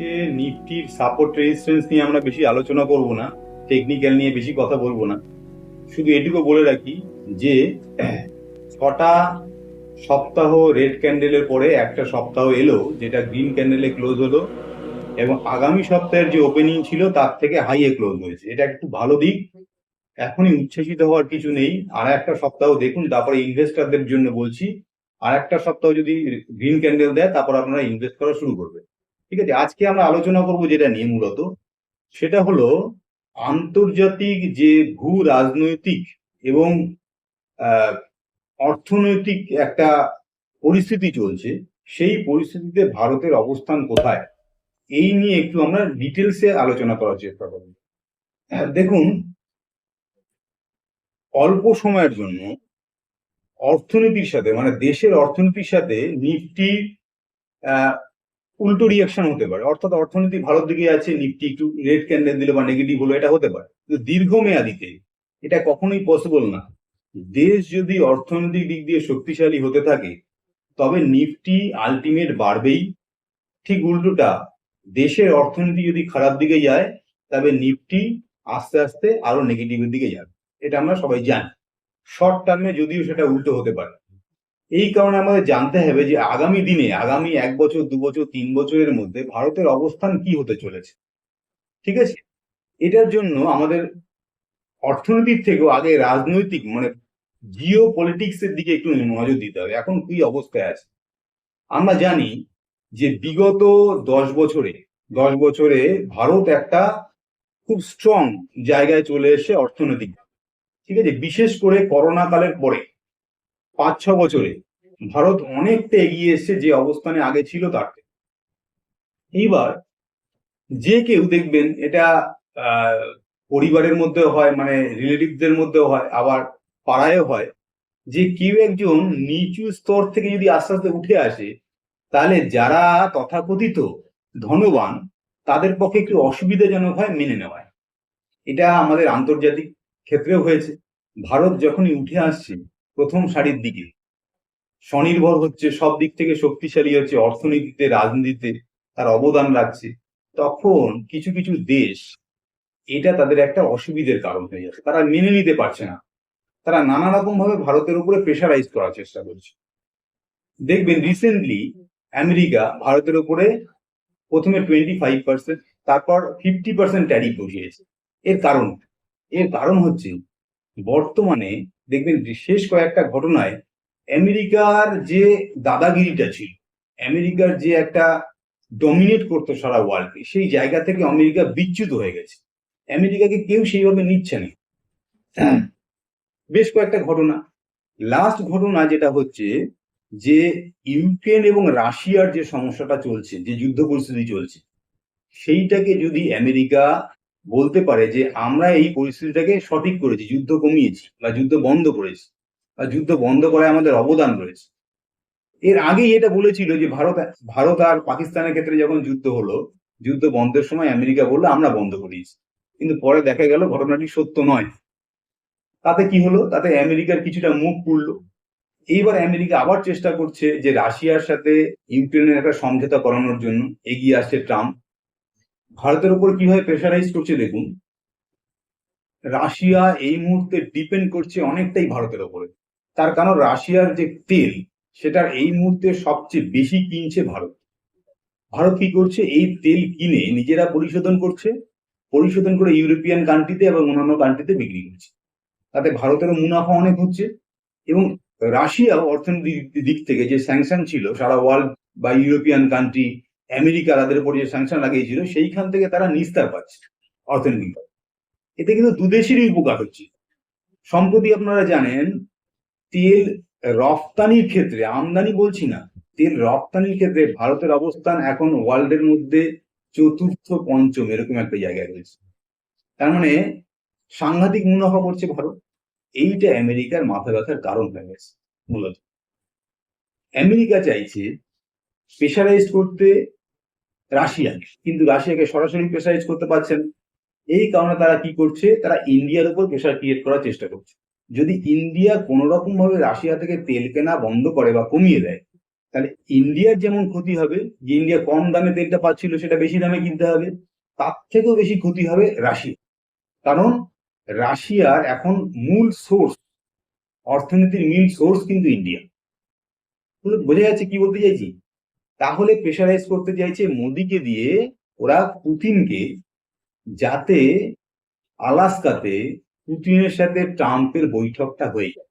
আজকে নিফটির support resistance নিয়ে আমরা বেশি আলোচনা করব না টেকনিক্যাল নিয়ে বেশি কথা বলব না। শুধু এটুকু বলে রাখি যে, ছটা সপ্তাহ রেড ক্যান্ডেলের পরে একটা সপ্তাহ এলো, যেটা গ্রিন ক্যান্ডেলে ক্লোজ হলো, এবং আগামী সপ্তাহের যে ওপেনিং ছিল তার থেকে হাইয়ে ক্লোজ হয়েছে। এটা একটু ভালো দিক। এখনই উচ্ছ্বসিত হওয়ার কিছু নেই। আর একটা সপ্তাহ দেখুন, তারপরে ইনভেস্টারদের জন্য বলছি, আর একটা সপ্তাহ যদি গ্রিন ক্যান্ডেল দেয়, তারপর আপনারা ইনভেস্ট করা শুরু করবে ঠিক আছে আজকে আমরা আলোচনা করব যেটা নিয়ে মূলত সেটা হলো আন্তর্জাতিক যে ভূ রাজনৈতিক এবং অর্থনৈতিক একটা পরিস্থিতি চলছে সেই পরিস্থিতিতে ভারতের অবস্থান কোথায়? এই নিয়ে একটু আমরা ডিটেলসে আলোচনা করার চেষ্টা করব। হ্যাঁ, দেখুন অল্প সময়ের জন্য অর্থনীতির সাথে মানে দেশের অর্থনীতির সাথে নিফটি উল্টো রিয়াকশন হতে পারে। অর্থাৎ অর্থনীতি ভালোর দিকে আছে নিফটি একটু রেড ক্যান্ডেল দিল বা নেগেটিভ হলো এটা হতে পারে। দীর্ঘমেয়াদিতে এটা কখনোই পসিবল না। দেশ যদি অর্থনৈতিক দিক দিয়ে শক্তিশালী হতে থাকে, তবে নিফটি আলটিমেট বাড়বেই। ঠিক উল্টোটা, দেশের অর্থনীতি যদি খারাপ দিকে যায়, তবে নিফটি আস্তে আস্তে আরও নেগেটিভের দিকে যাবে। এটা আমরা সবাই জানি। শর্ট টার্মে যদিও সেটা উল্টো হতে পারে। এই কারণে আমাদের জানতে হবে যে আগামী দিনে, আগামী এক বছর, দু বছর, তিন বছরের মধ্যে ভারতের অবস্থান কি হতে চলেছে? ঠিক আছে? এটার জন্য আমাদের অর্থনীতির থেকেও আগে রাজনৈতিক মানে জিও পলিটিক্স এর দিকে একটু নজর দিতে হবে। এখন কি অবস্থায় আছে? আমরা জানি যে বিগত দশ বছরে দশ বছরে ভারত একটা খুব স্ট্রং জায়গায় চলে এসে অর্থনৈতিক ঠিক আছে? বিশেষ করে করোনা কালের পরে। পাঁচ ছ বছরে ভারত অনেকটা এগিয়ে এসেছে যে অবস্থানে আগে ছিল তার এইবার যে কেউ দেখবেন এটা পরিবারের মধ্যে হয় মানে রিলেটিভদের মধ্যে হয়, আবার পাড়ায়ও হয়, যে কেউ একজন নিচু স্তর থেকে যদি আস্তে আস্তে উঠে আসে, তাহলে যারা তথাকথিত ধনবান, তাদের পক্ষে একটু অসুবিধাজনক হয় মেনে নেওয়ায় এটা আমাদের আন্তর্জাতিক ক্ষেত্রেও হয়েছে। ভারত যখনই উঠে আসছে প্রথম সারির দিকে। স্বনির্ভর হচ্ছে, সব দিক থেকে শক্তিশালী হচ্ছে, অর্থনীতিতে, রাজনীতিতে তার অবদান রাখছে। তখন কিছু কিছু দেশ এটা তাদের একটা অসুবিধের কারণ হয়ে যাচ্ছে। তারা মেনে নিতে পারছে না। তারা নানা রকম ভাবে ভারতের উপরে প্রেশারাইজ করার চেষ্টা করছে। দেখবেন রিসেন্টলি আমেরিকা ভারতের উপরে প্রথমে টোয়েন্টি ফাইভ পার্সেন্ট তারপর ফিফটি পার্সেন্ট ট্যারিফ বসিয়েছে। এর কারণ এর কারণ হচ্ছে বর্তমানে দেখবেন শেষ কয়েকটা ঘটনায় আমেরিকার যে দাদাগিরিটা ছিল, আমেরিকার যে একটা ডমিনেট করতো সারা ওয়ার্ল্ডকে সেই জায়গা থেকে আমেরিকা বিচ্যুত হয়ে গেছে। আমেরিকাকে কেউ সেইভাবে নিচ্ছে না। বেশ কয়েকটা ঘটনা। লাস্ট ঘটনা যেটা হচ্ছে যে ইউক্রেন এবং রাশিয়ার যে সমস্যাটা চলছে, যে যুদ্ধ পরিস্থিতি চলছে, সেইটাকে যদি আমেরিকা বলতে পারে যে আমরা এই পরিস্থিতিটাকে সঠিক করেছি, যুদ্ধ কমিয়েছি বা যুদ্ধ বন্ধ করেছি বা যুদ্ধ বন্ধ করায় আমাদের অবদান রয়েছে। এর আগেই এটা বলেছিল যে ভারত ভারত আর পাকিস্তানের ক্ষেত্রে যখন যুদ্ধ হলো, যুদ্ধ বন্ধের সময় আমেরিকা বলল, আমরা বন্ধ করিয়েছি। কিন্তু পরে দেখা গেল ঘটনাটি সত্য নয়। তাতে কি হলো? তাতে আমেরিকার কিছুটা মুখ পুড়লো। এইবার আমেরিকা আবার চেষ্টা করছে যে রাশিয়ার সাথে ইউক্রেনের একটা সমঝোতা করানোর জন্য এগিয়ে আসছে ট্রাম্প। ভারতের উপর কীভাবে প্রেশারাইজ করছে দেখুন, রাশিয়া এই মুহূর্তে ডিপেন্ড করছে অনেকটাই ভারতের উপরে। তার কারণ রাশিয়ার যে তেল, সেটার এই মুহূর্তে সবচেয়ে বেশি কিনছে ভারত। ভারত কি করছে? এই তেল কিনে নিজেরা পরিশোধন করছে, পরিশোধন করে ইউরোপিয়ান কান্ট্রিতে এবং অন্যান্য কান্ট্রিতে বিক্রি করছে। তাতে ভারতেরও মুনাফা অনেক হচ্ছে এবং রাশিয়া অর্থনৈতিক দিক থেকে যে স্যাংশন ছিল, সারা ওয়ার্ল্ড বা ইউরোপিয়ান কান্ট্রি আমেরিকা তাদের উপর যে স্যাংশন লাগিয়েছিল, সেইখান থেকে তারা নিস্তার পাচ্ছে অর্থনৈতিক এতে কিন্তু দুদেশেরই উপকার হচ্ছে। সম্প্রতি আপনারা জানেন, তেল রপ্তানির ক্ষেত্রে, আমদানি বলছি না, তেল রপ্তানির ক্ষেত্রে ভারতের অবস্থান এখন ওয়ার্ল্ডের মধ্যে চতুর্থ পঞ্চম, এরকম একটা জায়গায় রয়েছে। তার মানে সাংঘাতিক মুনাফা করছে ভারত। এইটা আমেরিকার মাথা ব্যথার কারণ হয়ে গেছে, মূলত। আমেরিকা চাইছে প্রেশারাইজ করতে রাশিয়াকে কিন্তু রাশিয়াকে সরাসরি প্রেসারাইজ করতে পারছেন এই কারণে তারা কি করছে? তারা ইন্ডিয়ার উপর প্রেশার ক্রিয়েট করার চেষ্টা করছে। যদি ইন্ডিয়া কোনো রকম ভাবে রাশিয়া থেকে তেল কেনা বন্ধ করে বা কমিয়ে দেয়, তাহলে ইন্ডিয়ার যেমন ক্ষতি হবে, যে ইন্ডিয়া কম দামে তেলটা পাচ্ছিল সেটা বেশি দামে কিনতে হবে, তার থেকেও বেশি ক্ষতি হবে রাশিয়া। কারণ রাশিয়ার এখন মূল সোর্স অর্থনীতির মূল সোর্স কিন্তু ইন্ডিয়া। বোঝা যাচ্ছে কি বলতে চাইছি? তাহলে প্রেশারাইজ করতে চাইছে মোদিকে দিয়ে ওরা পুতিনকে যাতে আলাস্কাতে পুতিনের সাথে ট্রাম্পের বৈঠকটা হয়ে যায়।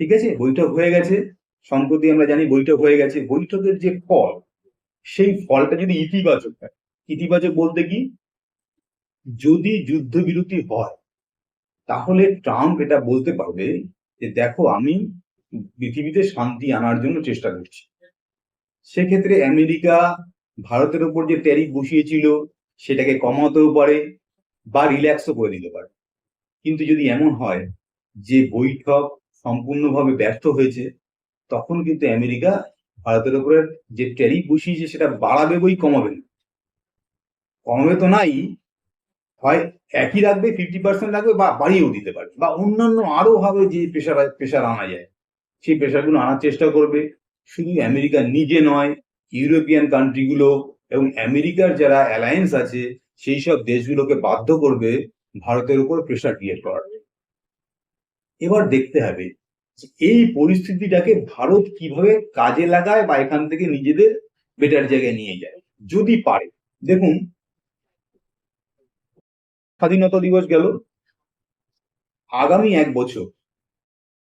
ঠিক আছে? বৈঠক হয়ে গেছে। সম্প্রতি আমরা জানি বৈঠক হয়ে গেছে। বৈঠকের যে ফল, সেই ফলটা যদি ইতিবাচক হয়, ইতিবাচক বলতে কি? যদি যুদ্ধবিরতি হয়, তাহলে ট্রাম্প এটা বলতে পারবে যে, দেখো, আমি পৃথিবীতে শান্তি আনার জন্য চেষ্টা করছি। সেক্ষেত্রে আমেরিকা ভারতের উপর যে ট্যারিফ বসিয়েছিল, সেটাকে কমাতেও পারে বা রিল্যাক্সও করে দিতে পারে। কিন্তু যদি এমন হয় যে বৈঠক সম্পূর্ণভাবে ব্যর্থ হয়েছে, তখন কিন্তু আমেরিকা ভারতের উপরে যে ট্যারিফ বসিয়েছে, সেটা বাড়াবে বই কমাবে না। কমাবে তো নাই, হয় একই রাখবে ফিফটি পার্সেন্ট রাখবে বা বাড়িয়েও দিতে পারে। বা অন্যান্য আরও ভাবে যে প্রেশার প্রেশার আনা যায়, সেই প্রেশারগুলো আনার চেষ্টা করবে। শুধু আমেরিকা নিজে নয়, ইউরোপিয়ান কান্ট্রিগুলো এবং আমেরিকার যারা অ্যালায়েন্স আছে, সেই সব দেশগুলোকে বাধ্য করবে ভারতের উপর প্রেশার ক্রিয়েট করার। এবার দেখতে হবে এই পরিস্থিতিটাকে ভারত কীভাবে কাজে লাগায় বা এখান থেকে নিজেদের বেটার জায়গায় নিয়ে যায়, যদি পারে। দেখুন, স্বাধীনতা দিবস গেল। আগামী এক বছর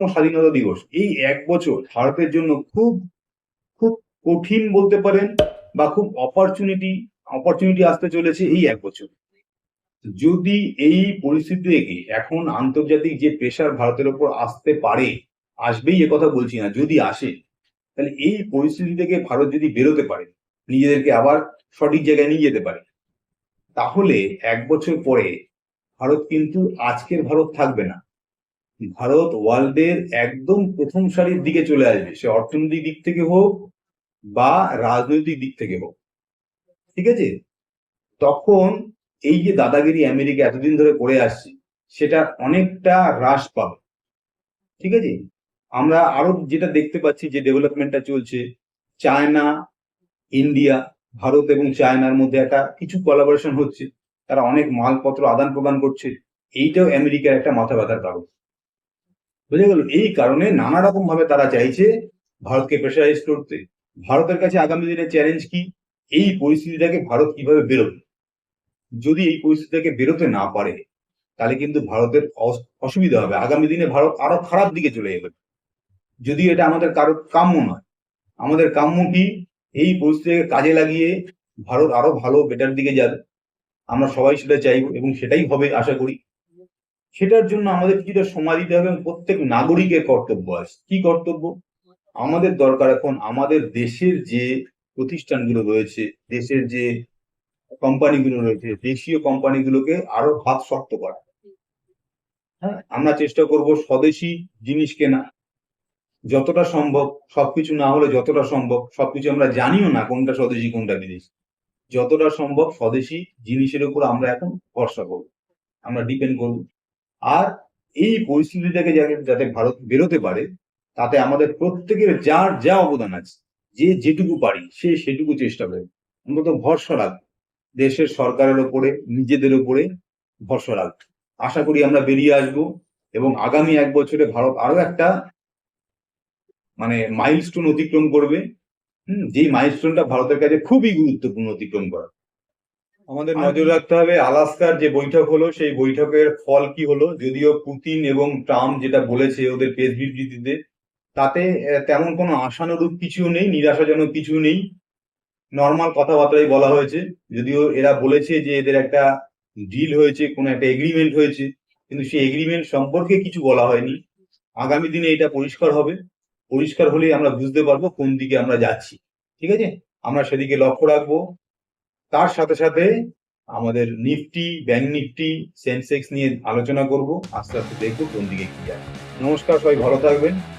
স্বাধীনতা দিবস। এই এক বছর ভারতের জন্য খুব খুব কঠিন বলতে পারেন বা খুব অপরচুনিটি অপরচুনিটি আসতে চলেছে এই এক বছর। যদি এই পরিস্থিতি থেকে এখন আন্তর্জাতিক যে প্রেশার ভারতের উপর আসতে পারে, আসবেই কথা বলছি না, যদি আসে, তাহলে এই পরিস্থিতি থেকে ভারত যদি বেরোতে পারে, নিজেদেরকে আবার সঠিক জায়গায় নিয়ে যেতে পারে, তাহলে এক বছর পরে ভারত কিন্তু আজকের ভারত থাকবে না। ভারত ওয়ার্ল্ডের একদম প্রথম সারির দিকে চলে আসবে। সে অর্থনৈতিক দিক থেকে হোক বা রাজনৈতিক দিক থেকে হোক। ঠিক আছে? তখন এই যে দাদাগিরি আমেরিকা এতদিন ধরে করে আসছে, সেটা অনেকটা হ্রাস পাবে। ঠিক আছে? আমরা আরও যেটা দেখতে পাচ্ছি যে ডেভেলপমেন্টটা চলছে, চায়না, ইন্ডিয়া, ভারত এবং চায়নার মধ্যে একটা কিছু কোলাবোরেশন হচ্ছে। তারা অনেক মালপত্র আদান প্রদান করছে। এইটাও আমেরিকার একটা মাথা ব্যথার কারণ। বুঝে গেল? এই কারণে নানা রকম ভাবে তারা চাইছে ভারতকে প্রেশারাইজ করতে। ভারতের কাছে আগামী দিনে চ্যালেঞ্জ কি? এই পরিস্থিতিটাকে ভারত কীভাবে বেরোবে? যদি এই পরিস্থিতি থেকে বেরোতে না পারে, তাহলে কিন্তু ভারতের অসুবিধা হবে। আগামী দিনে ভারত আরও খারাপ দিকে চলে যাবে। যদি এটা আমাদের কারও কাম্য নয়, আমাদের কাম্য কি? এই পরিস্থিতিকে কাজে লাগিয়ে ভারত আরও ভালো বেটার দিকে যাবে। আমরা সবাই সেটা চাইব এবং সেটাই হবে, আশা করি। সেটার জন্য আমাদের কিছুটা সময় দিতে হবে এবং প্রত্যেক নাগরিকের কর্তব্য আছে। কি কর্তব্য? আমাদের দরকার এখন আমাদের দেশের যে প্রতিষ্ঠানগুলো রয়েছে, দেশের যে কোম্পানিগুলো রয়েছে, দেশীয় কোম্পানিগুলোকে আরও হাত শক্ত করা। হ্যাঁ আমরা চেষ্টা করব স্বদেশি জিনিস কেনা। যতটা সম্ভব, সবকিছু না হলে যতটা সম্ভব, সবকিছু আমরা জানিও না কোনটা স্বদেশি, কোনটা বিদেশি। যতটা সম্ভব স্বদেশি জিনিসের উপর আমরা এখন ভরসা করব। আমরা ডিপেন্ড করব। আর এই পরিস্থিতি থেকে যাতে ভারত বেরোতে পারে, তাতে আমাদের প্রত্যেকের যার যা অবদান আছে, যে যেটুকু পারি, সে সেটুকু চেষ্টা করে। অন্তত ভরসা রাখবে দেশের সরকারের ওপরে, নিজেদের ওপরে ভরসা রাখবে আশা করি আমরা বেরিয়ে আসব এবং আগামী এক বছরে ভারত আরও একটা মানে মাইলস্টোন অতিক্রম করবে। হম, যেই মাইলস্টোনটা ভারতের কাছে খুবই গুরুত্বপূর্ণ অতিক্রম করা আমাদের নজর রাখতে হবে আলাস্কার যে বৈঠক হলো, সেই বৈঠকের ফল কি হলো? যদিও পুতিন এবং ট্রাম্প যেটা বলেছে ওদের প্রেস বিবৃতিতে, তাতে তেমন কোনো আশানুরূপ কিছু নেই, নিরাশাজনক কিছু নেই। নর্মাল কথাবার্তাই বলা হয়েছে। যদিও এরা বলেছে যে এদের একটা ডিল হয়েছে, কোনো একটা এগ্রিমেন্ট হয়েছে, কিন্তু সেই এগ্রিমেন্ট সম্পর্কে কিছু বলা হয়নি। আগামী দিনে এটা পরিষ্কার হবে। পরিষ্কার হলেই আমরা বুঝতে পারব কোন দিকে আমরা যাচ্ছি। ঠিক আছে? আমরা সেদিকে লক্ষ্য রাখব। তার সাথে সাথে আমাদের নিফটি, ব্যাংক নিফটি, সেন্সেক্স নিয়ে আলোচনা করব। আস্তে আস্তে দেখব কোন দিকে কি যায়। নমস্কার, সবাই ভালো থাকবেন।